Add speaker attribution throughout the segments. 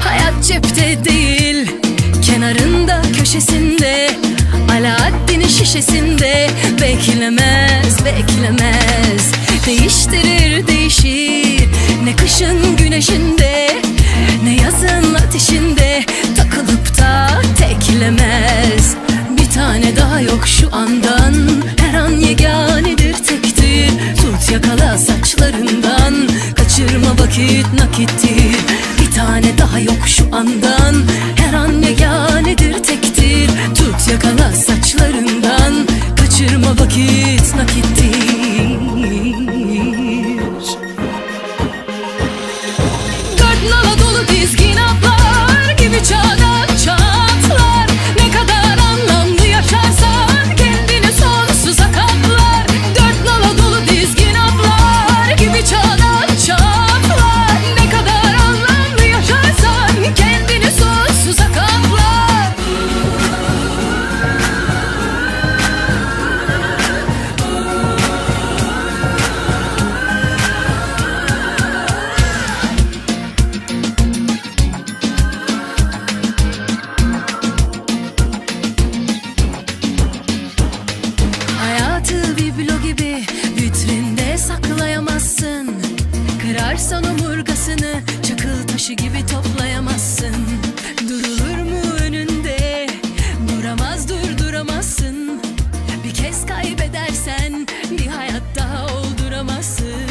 Speaker 1: Hayat cepte değil Kenarında köşesinde. Alaaddin'in şişesinde. Beklemez beklemez. Değiştirir değişir. Ne kışın güneşinde Ne yazın ateşinde. Takılıp da teklemez. Bir tane daha yok şu andan. Her an yegane vakit nakittir Bir tane daha yok şu andan. Her an yeganedir tektir. Tut yakala Sarsan omurgasını çakıl taşı gibi toplayamazsın. Durulur mu önünde? Duramaz durduramazsın. Bir kez kaybedersen bir hayat daha olduramazsın.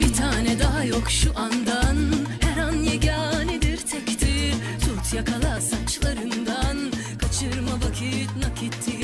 Speaker 1: Bir tane daha yok şu andan. Her an yeganedir tektir. Tut yakala saçlarından. Kaçırma vakit nakittir.